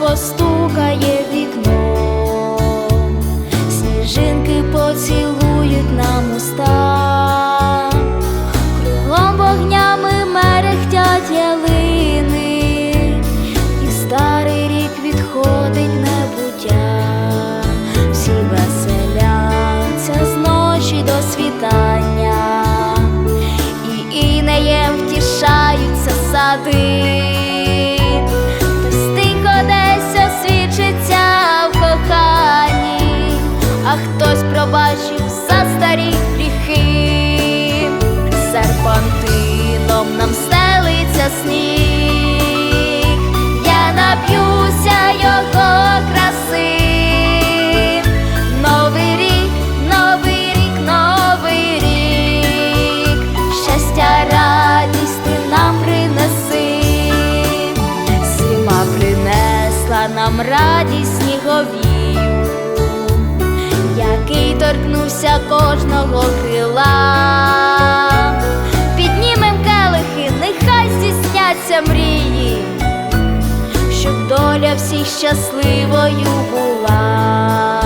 постукає вікно, сніжинки поцілують нам уста, кругом вогнями мерехтять ялини, і старий рік відходить небуття, всі веселяться з ночі до світання, і інеєм втішаються сади. Старі гріхи, серпантином нам стелиться сніг, я нап'юся його краси. Новий рік, новий рік, новий рік, щастя, радість ти нам принеси. Зима принесла нам радість торкнувся кожного крила. Піднімем келихи, нехай здійсняться мрії, щоб доля всіх щасливою була,